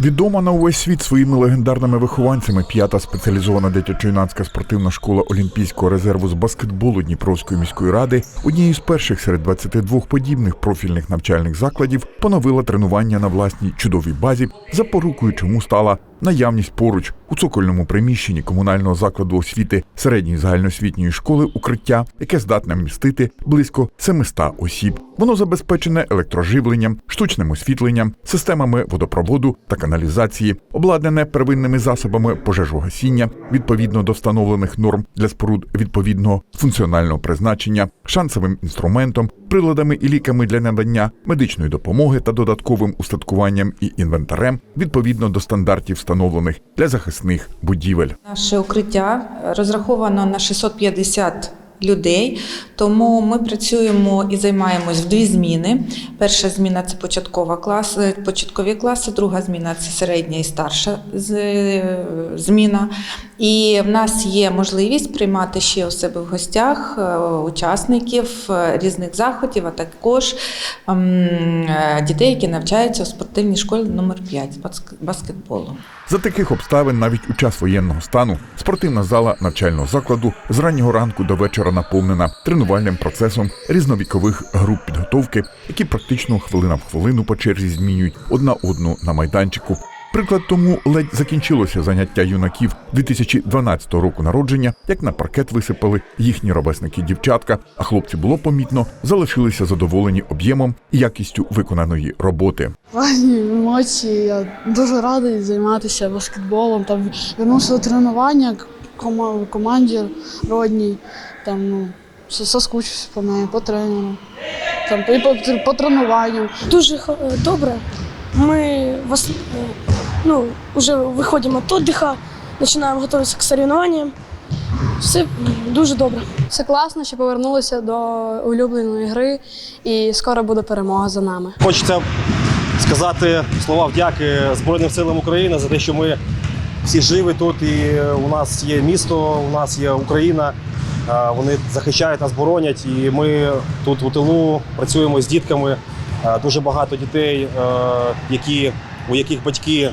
Відома на увесь світ своїми легендарними вихованцями п'ята спеціалізована дитячо-юнацька спортивна школа Олімпійського резерву з баскетболу Дніпровської міської ради, однією з перших серед 22 подібних профільних навчальних закладів, поновила тренування на власній чудовій базі, запорукою чому стала наявність поруч у цокольному приміщенні комунального закладу освіти середньої загальноосвітньої школи укриття, яке здатне вмістити близько 700 осіб. Воно забезпечене електроживленням, штучним освітленням, системами водопроводу та каналізації, обладнане первинними засобами пожежогасіння відповідно до встановлених норм для споруд відповідного функціонального призначення, шансовим інструментом, приладами і ліками для надання медичної допомоги та додатковим устаткуванням і інвентарем відповідно до стандартів, встановлених для захисних будівель. Наше укриття розраховано на 650 людей, тому ми працюємо і займаємось в дві зміни. Перша зміна це початкова клас, початкові класи, друга зміна це середня і старша е, зміна. І в нас є можливість приймати ще у себе в гостях е, учасників е, різних заходів, а також ем, е, дітей, які навчаються у спортивній школі номер 5 з баскетболу. За таких обставин, навіть у час воєнного стану, спортивна зала навчального закладу з раннього ранку до вечора наповнена тренувальним процесом різновікових груп підготовки, які практично хвилина в хвилину по черзі змінюють одна одну на майданчику. Приклад тому ледь закінчилося заняття юнаків 2012 року народження, як на паркет висипали їхні ровесники дівчатка, а хлопці було помітно, залишилися задоволені об'ємом і якістю виконаної роботи. Гарні емоції. Я дуже радий займатися баскетболом. Там вернувся до тренування команді родній. Там ну, со- соскучився по неї, по тренеру, там, і по, по тренуванням. Дуже х- добре. Ми вас, е, ну, вже виходимо з віддиха, починаємо готуватися к соревнованиям. Все дуже добре. Все класно, що повернулися до улюбленої гри, і скоро буде перемога за нами. Хочеться сказати слова вдяки Збройним силам України за те, що ми всі живі тут, і у нас є місто, у нас є Україна. Вони захищають нас, боронять, і ми тут у тилу працюємо з дітками. Дуже багато дітей, які, у яких батьки е,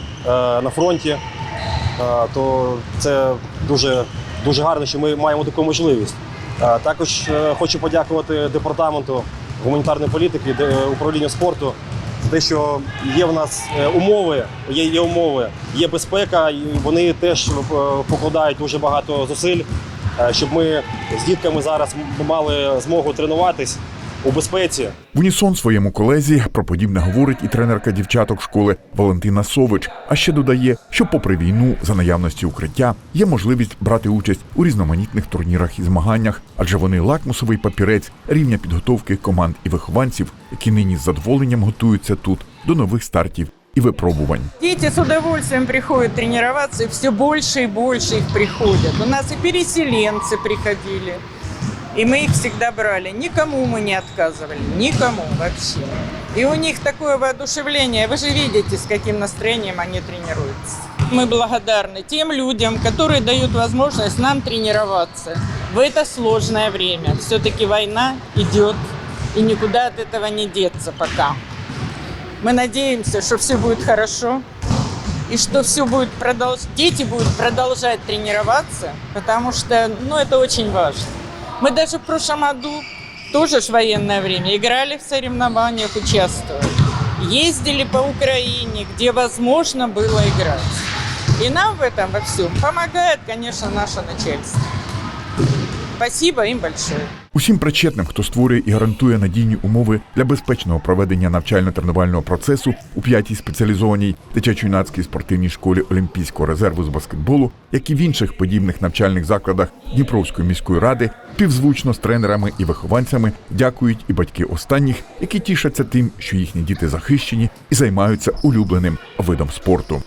на фронті. Е, То це дуже, дуже гарно, що ми маємо таку можливість. Е, Також хочу подякувати департаменту гуманітарної політики, управлінню спорту за те, що є в нас умови, є, є умови, є безпека, і вони теж покладають дуже багато зусиль, щоб ми з дітками зараз мали змогу тренуватись у безпеці. В унісон своєму колезі про подібне говорить і тренерка дівчаток школи Валентина Сович. А ще додає, що, попри війну, за наявності укриття є можливість брати участь у різноманітних турнірах і змаганнях, адже вони лакмусовий папірець рівня підготовки команд і вихованців, які нині з задоволенням готуються тут до нових стартів і випробувань. Дети с удовольствием приходят тренироваться, и все больше и больше их приходят. У нас и переселенцы приходили, и мы их всегда брали. Никому мы не отказывали, никому вообще. И у них такое воодушевление. Вы же видите, с каким настроением они тренируются. Мы благодарны тем людям, которые дают возможность нам тренироваться в это сложное время. Все-таки война идет, и никуда от этого не деться пока. Мы надеемся, что все будет хорошо и что все будет продолж... дети будут продолжать тренироваться, потому что, ну, это очень важно. Мы даже в прошлом году, тоже ж военное время, играли в соревнованиях, участвовали. Ездили по Украине, где возможно было играть. И нам в этом во всем помогает, конечно, наше начальство. Спасибо им большое. Усім причетним, хто створює і гарантує надійні умови для безпечного проведення навчально-тренувального процесу у п'ятій спеціалізованій дитячо-юнацькій спортивній школі Олімпійського резерву з баскетболу, як і в інших подібних навчальних закладах Дніпровської міської ради, півзвучно з тренерами і вихованцями дякують і батьки останніх, які тішаться тим, що їхні діти захищені і займаються улюбленим видом спорту.